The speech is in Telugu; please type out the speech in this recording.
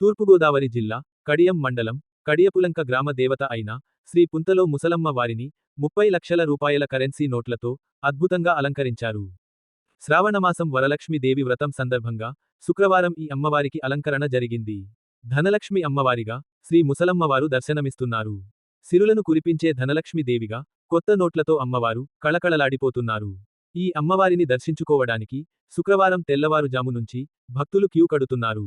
తూర్పుగోదావరి జిల్లా కడియం మండలం కడియపులంక గ్రామ దేవత అయిన శ్రీ పుంతలో ముసలమ్మ వారిని ముప్పై లక్షల రూపాయల కరెన్సీ నోట్లతో అద్భుతంగా అలంకరించారు. శ్రావణమాసం వరలక్ష్మీదేవి వ్రతం సందర్భంగా శుక్రవారం ఈ అమ్మవారికి అలంకరణ జరిగింది. ధనలక్ష్మి అమ్మవారిగా శ్రీ ముసలమ్మవారు దర్శనమిస్తున్నారు. సిరులను కురిపించే ధనలక్ష్మీదేవిగా కొత్త నోట్లతో అమ్మవారు కళకళలాడిపోతున్నారు. ఈ అమ్మవారిని దర్శించుకోవడానికి శుక్రవారం తెల్లవారుజాము నుంచి భక్తులు క్యూ కడుతున్నారు.